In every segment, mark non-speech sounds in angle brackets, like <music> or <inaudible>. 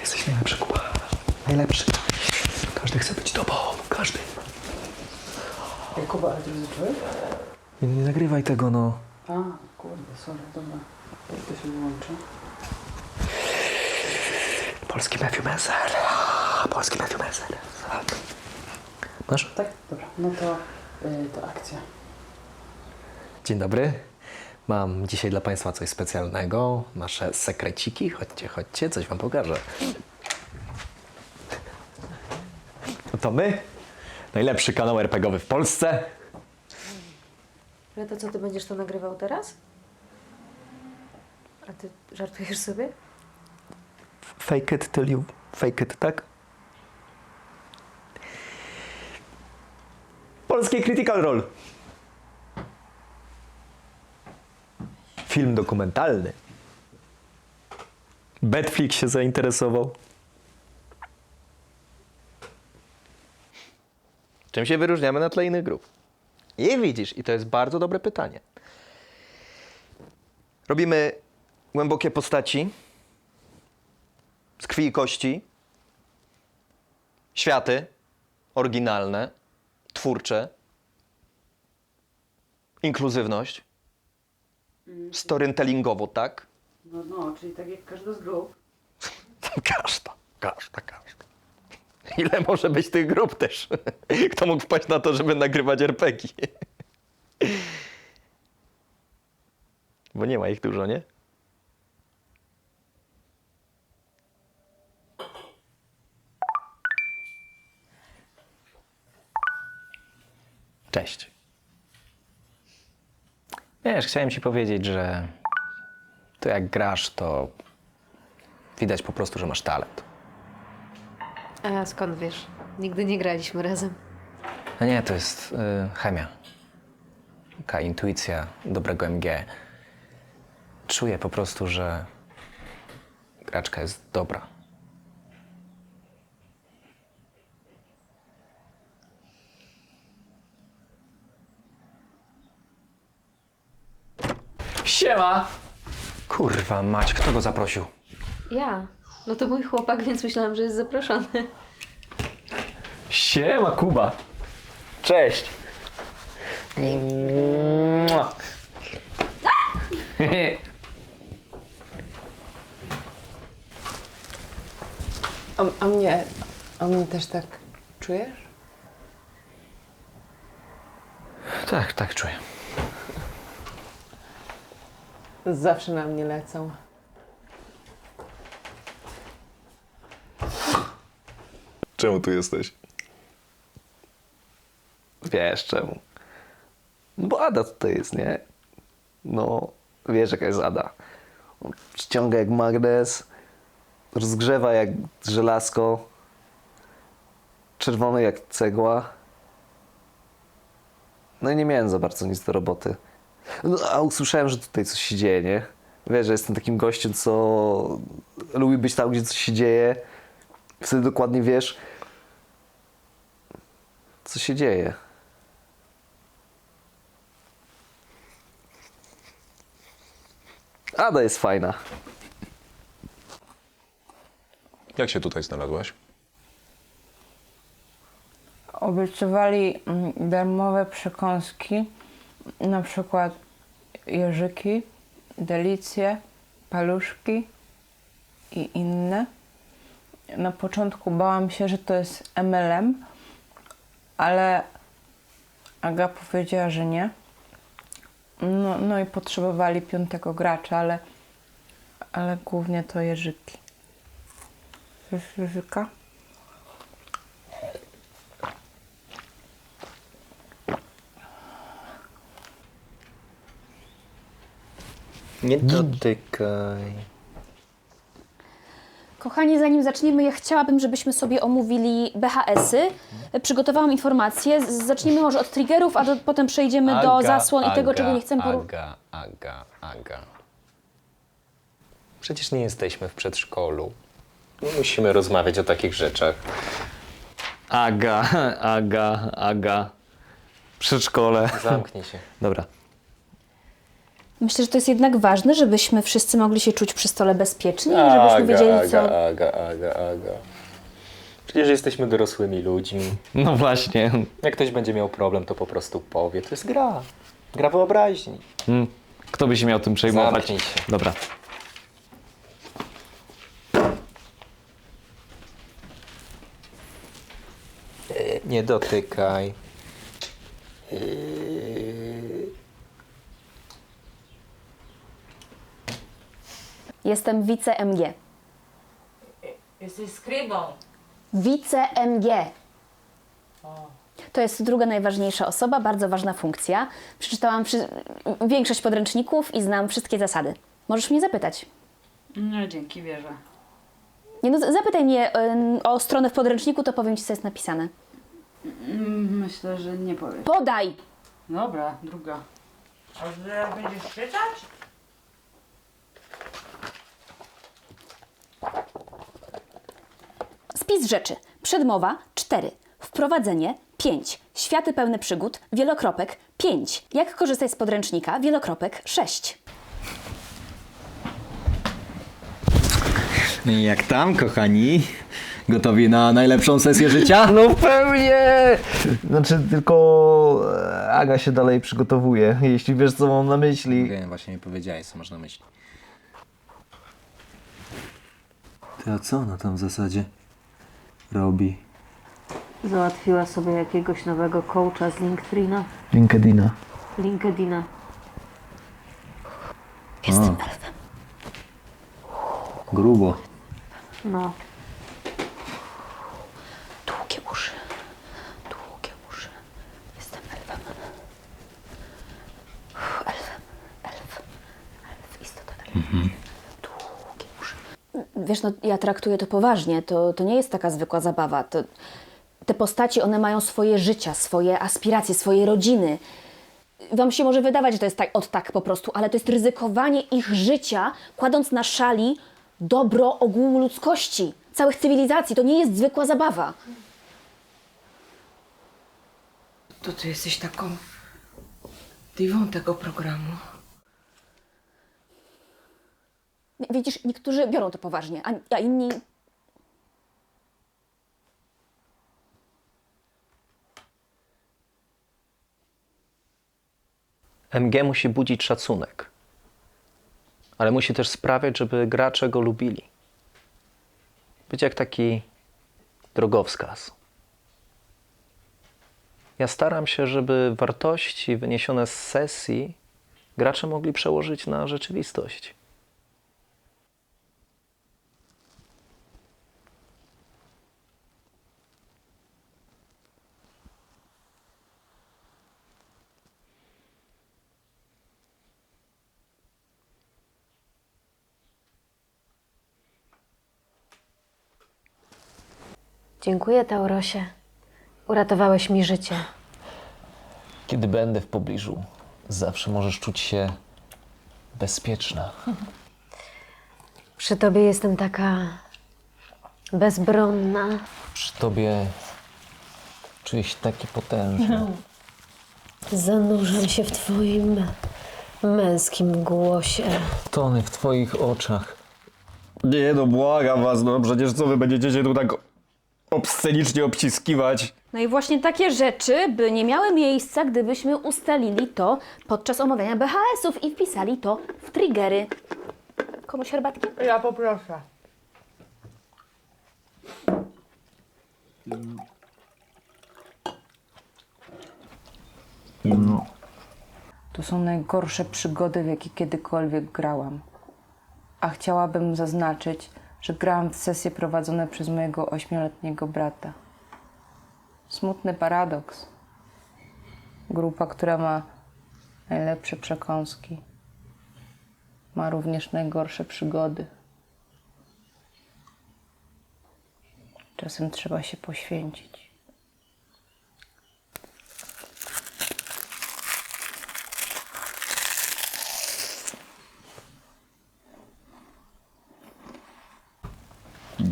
jesteś najlepszy, Kuba. Najlepszy. Każdy chce być tobą. Każdy. Ej, Kuba, ale ty zacząłeś? Nie, nie nagrywaj tego, no. A, kurde, sorry, dobra. Jak to się wyłączy? Polski Matthew Messer. Polski Matthew Messer. Masz? Tak? Dobra, no to, y, to akcja. Dzień dobry. Mam dzisiaj dla Państwa coś specjalnego. Nasze sekreciki. Chodźcie, chodźcie, coś Wam pokażę. To my. Najlepszy kanał RPGowy w Polsce. Ale to co, ty będziesz to nagrywał teraz? A ty żartujesz sobie? Fake it till you fake it, tak? Polskie Critical Role. Film dokumentalny. Betflix się zainteresował. Czym się wyróżniamy na tle innych grup? I widzisz, i to jest bardzo dobre pytanie. Robimy głębokie postaci, z krwi i kości, światy oryginalne, twórcze, inkluzywność, storytellingowo, tak? No, no, czyli tak jak każda z grup. <laughs> Każda, każda, każda. Ile może być tych grup też? <laughs> Kto mógł wpaść na to, żeby nagrywać RPG? <laughs> Bo nie ma ich dużo, nie? Cześć. Wiesz, chciałem ci powiedzieć, że to jak grasz, to widać po prostu, że masz talent. A skąd wiesz? Nigdy nie graliśmy razem. No nie, to jest y, chemia. Taka intuicja dobrego MG. Czuję po prostu, że graczka jest dobra. Siema! Kurwa mać, kto go zaprosił? Ja. No to mój chłopak, więc myślałam, że jest zaproszony. Siema, Kuba! Cześć! Mua. A, a mnie, a mnie też tak czujesz? Tak, tak czuję. Zawsze na mnie lecą. Czemu tu jesteś? Wiesz czemu? No bo Ada tutaj jest, nie? No, wiesz jaka jest Ada. Ściąga jak magnes, rozgrzewa jak żelazko, czerwony jak cegła. No i nie miałem za bardzo nic do roboty. No, a usłyszałem, że tutaj coś się dzieje, nie? Wiesz, że jestem takim gościem, co lubi być tam, gdzie coś się dzieje. Wtedy dokładnie wiesz, co się dzieje. Ada jest fajna. Jak się tutaj znalazłaś? Obiecywali mm, darmowe przekąski, na przykład jeżyki, delicje, paluszki i inne. Na początku bałam się, że to jest MLM, ale Aga powiedziała, że nie. No, no i potrzebowali piątego gracza, ale, ale głównie to jeżyki. Jeżyka? Nie dotykaj. Kochani, zanim zaczniemy, ja chciałabym, żebyśmy sobie omówili BHS-y. Przygotowałam informacje. Z- Zacznijmy może od triggerów, a do, potem przejdziemy do zasłon i tego, czego nie chcemy poruszyć. Aga, Aga, Aga. Przecież nie jesteśmy w przedszkolu. Nie musimy rozmawiać o takich rzeczach. Aga, <laughs> Aga, Aga. Przedszkole. Zamknij się. Dobra. Myślę, że to jest jednak ważne, żebyśmy wszyscy mogli się czuć przy stole bezpiecznie i żebyśmy wiedzieli, co... Aga, Aga, Aga. Przecież jesteśmy dorosłymi ludźmi. No właśnie. Jak ktoś będzie miał problem, to po prostu powie. To jest gra. Gra wyobraźni. Mm, Kto by się miał tym przejmować? Zamknij się. Dobra. Nie dotykaj. Jestem wice-MG. Jesteś skrybą. Wice-MG. To jest druga najważniejsza osoba, bardzo ważna funkcja. Przeczytałam większość podręczników i znam wszystkie zasady. Możesz mnie zapytać. No dzięki, wierzę. Nie, no, z- zapytaj mnie o stronę w podręczniku, to powiem Ci, co jest napisane. Mm, Myślę, że nie powiem. Podaj! Dobra, druga. A że będziesz czytać? Spis rzeczy. Przedmowa 4. Wprowadzenie 5. Światy pełne przygód, wielokropek 5. Jak korzystać z podręcznika, wielokropek 6. Jak tam, kochani? Gotowi na najlepszą sesję życia? <laughs> No pewnie! Znaczy, tylko e, Aga się dalej przygotowuje, jeśli wiesz, co mam na myśli. Wiem, właśnie mi powiedziałeś, co masz na myśli. Ty, a co ona tam w zasadzie robi? Załatwiła sobie jakiegoś nowego coacha z LinkedIna. LinkedIna. LinkedIna. Jestem elfem. Grubo. No. Wiesz, no ja traktuję to poważnie. To, to nie jest taka zwykła zabawa. To, te postaci, one mają swoje życia, swoje aspiracje, swoje rodziny. Wam się może wydawać, że to jest tak od tak po prostu, ale to jest ryzykowanie ich życia, kładąc na szali dobro ogółu ludzkości, całych cywilizacji. To nie jest zwykła zabawa. To ty jesteś taką diwą tego programu. Widzisz, niektórzy biorą to poważnie, a, a inni. MG musi budzić szacunek, ale musi też sprawiać, żeby gracze go lubili. Być jak taki drogowskaz. Ja staram się, żeby wartości wyniesione z sesji gracze mogli przełożyć na rzeczywistość. Dziękuję, Taurosie. Uratowałeś mi życie. Kiedy będę w pobliżu, zawsze możesz czuć się bezpieczna. Przy tobie jestem taka bezbronna. Przy tobie czuję się taki potężny. Zanurzam się w twoim męskim głosie. Tony w twoich oczach. Nie no, błagam was, no przecież co wy będziecie się tu tak obscenicznie obciskiwać? No i właśnie takie rzeczy by nie miały miejsca, gdybyśmy ustalili to podczas omawiania BHS-ów i wpisali to w triggery. Komuś herbatki? Ja poproszę. To są najgorsze przygody, w jakie kiedykolwiek grałam. A chciałabym zaznaczyć, że grałam w sesje prowadzone przez mojego ośmioletniego brata. Smutny paradoks. Grupa, która ma najlepsze przekąski, ma również najgorsze przygody. Czasem trzeba się poświęcić.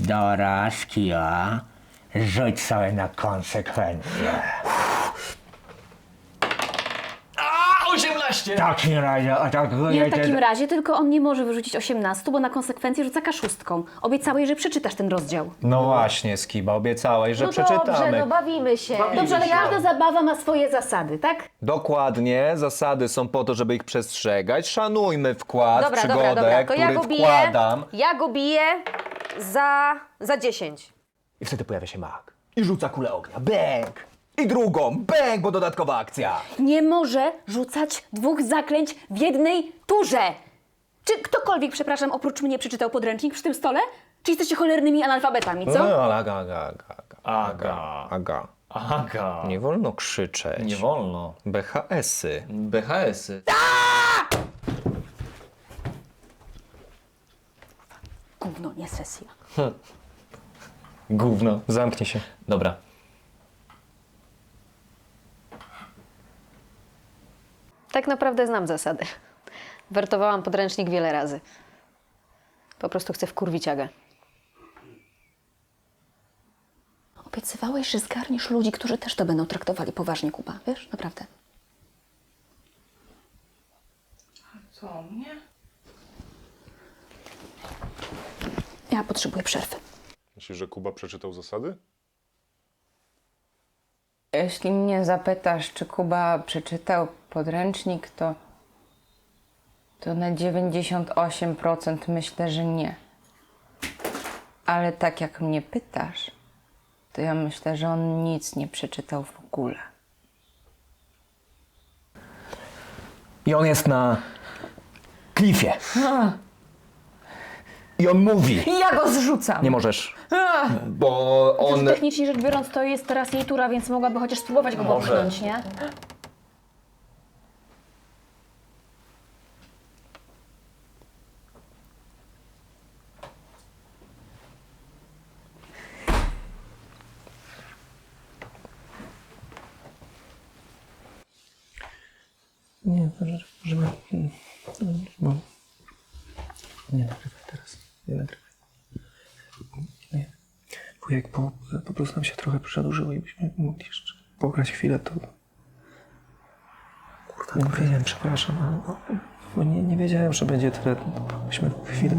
Dorażkia, rzuć sobie na konsekwencje. A, 18! W takim razie Nie w atakujecie... takim razie, tylko on nie może wyrzucić 18, bo na konsekwencje rzuca kaszustką. Obiecałeś, że przeczytasz ten rozdział. No właśnie, Skiba, obiecałeś, że No przeczytamy. dobrze, no bawimy się. Dobrze, ale każda zabawa ma swoje zasady, tak? Dokładnie, zasady są po to, żeby ich przestrzegać. Szanujmy wkład, Dobra, przygodę, dobra, dobra, to który ja go biję. wkładam. Ja go biję za, za 10. I wtedy pojawia się mag. I rzuca kulę ognia. Bęk! I drugą. Bęk, bo dodatkowa akcja. Nie może rzucać dwóch zaklęć w jednej turze. Czy ktokolwiek, przepraszam, oprócz mnie przeczytał podręcznik przy tym stole? Czy jesteście cholernymi analfabetami, co? No, ale aga, aga, aga, aga. Aga. Aga. Aga. Nie wolno krzyczeć. Nie wolno. BHS-y. BHS-y. Gówno, nie sesja. Gówno. Zamknij się. Dobra. Tak naprawdę znam zasady. Wertowałam podręcznik wiele razy. Po prostu chcę wkurwić Agę. Obiecywałeś, że zgarniesz ludzi, którzy też to będą traktowali poważnie, Kuba. Wiesz, naprawdę. Co, mnie? Ja potrzebuję przerwy. Myślisz, że Kuba przeczytał zasady? Jeśli mnie zapytasz, czy Kuba przeczytał podręcznik, to, to na 98% myślę, że nie. Ale tak jak mnie pytasz, to ja myślę, że on nic nie przeczytał w ogóle. I on jest na klifie. I on mówi. I ja go zrzucam! Nie możesz. Bo on... Technicznie rzecz biorąc, to jest teraz jej tura, więc mogłaby chociaż spróbować go Może. popchnąć, nie? Nie, może, żeby... Bo... Nie teraz. Nie nagrywaj. Nie. Wujek, po, po prostu nam się trochę przedłużyło i byśmy mogli jeszcze pograć chwilę, to... Kurde, no wiem, przepraszam, ale no, bo nie, nie wiedziałem, że będzie tyle. Byśmy chwilę...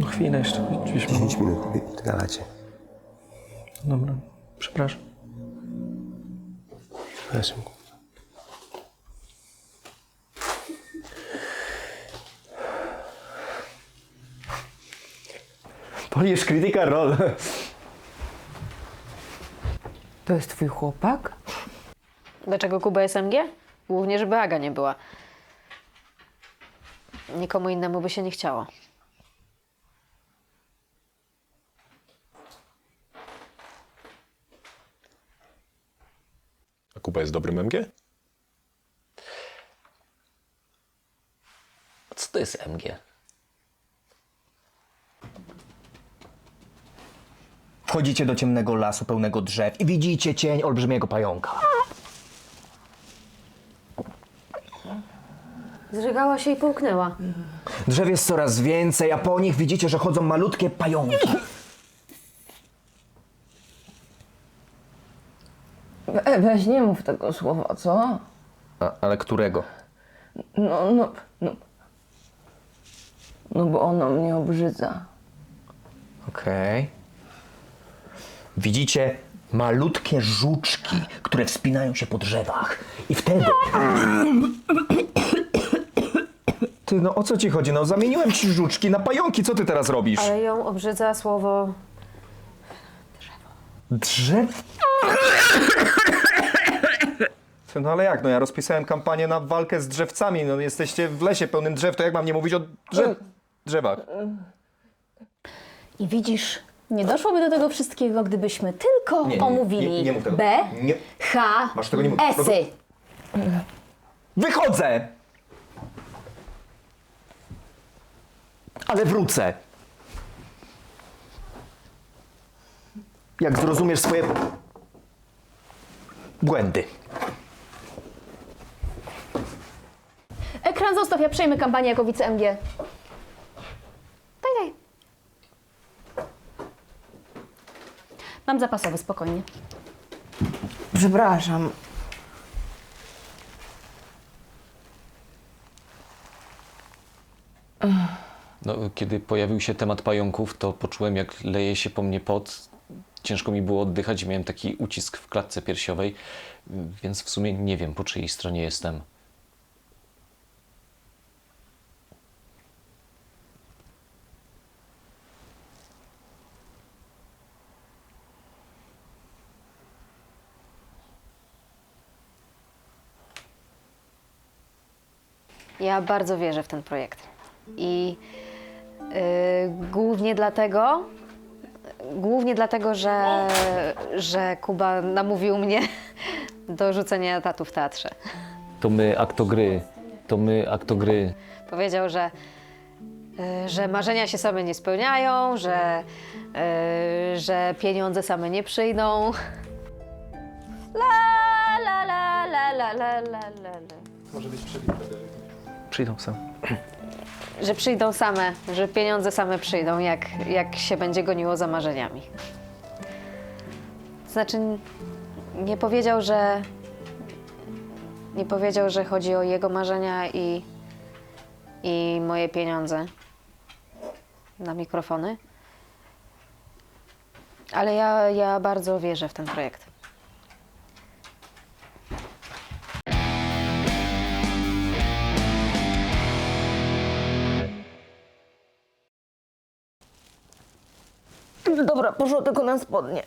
No chwilę jeszcze byśmy... 10 minut i galacie. Dobra, przepraszam. Przepraszam. Polisz krytyka rol. To jest twój chłopak? Dlaczego Kuba SMG? Głównie, żeby Aga nie była. Nikomu innemu by się nie chciało. A Kuba jest dobrym MG? Co to jest MG? Wchodzicie do ciemnego lasu pełnego drzew i widzicie cień olbrzymiego pająka. Zżygała się i połknęła. Drzew jest coraz więcej, a po nich widzicie, że chodzą malutkie pająki. We, weź nie mów tego słowa, co? A, ale którego? No, no, no. No bo ono mnie obrzydza. Okej. Widzicie malutkie żuczki, które wspinają się po drzewach. I wtedy. Ty, no o co ci chodzi? No zamieniłem ci żuczki na pająki, co ty teraz robisz? Ale ją obrzydza słowo Drzew? Ty, No ale jak, no ja rozpisałem kampanię na walkę z drzewcami, no jesteście w lesie pełnym drzew, to jak mam nie mówić o drzew... drzewach? I widzisz, nie doszłoby do tego wszystkiego, gdybyśmy tylko Nie, nie, omówili nie, nie mów tego. B, Nie. H, Masz tego nie mówić. Esy. Wychodzę! Ale wrócę. Jak zrozumiesz swoje błędy. Ekran zostaw, ja przejmę kampanię jako wice-MG. Daj, Mam zapasowy, spokojnie. Przepraszam. No, kiedy pojawił się temat pająków, to poczułem, jak leje się po mnie pot. Ciężko mi było oddychać, miałem taki ucisk w klatce piersiowej, więc w sumie nie wiem, po czyjej stronie jestem. Ja bardzo wierzę w ten projekt. I y, głównie dlatego, głównie dlatego, że, że Kuba namówił mnie do rzucenia etatu w teatrze. To my, aktogry, to my, aktogry. Powiedział, że, y, że marzenia się same nie spełniają, że, y, że pieniądze same nie przyjdą. La, la, la, la, la, la, la, la, la. Przyjdą sam. Że przyjdą same, że pieniądze same przyjdą, jak, jak się będzie goniło za marzeniami. Znaczy, nie powiedział, że. Nie powiedział, że chodzi o jego marzenia i, i moje pieniądze na mikrofony. Ale ja, ja bardzo wierzę w ten projekt. Dobra, poszło tylko na spodnie.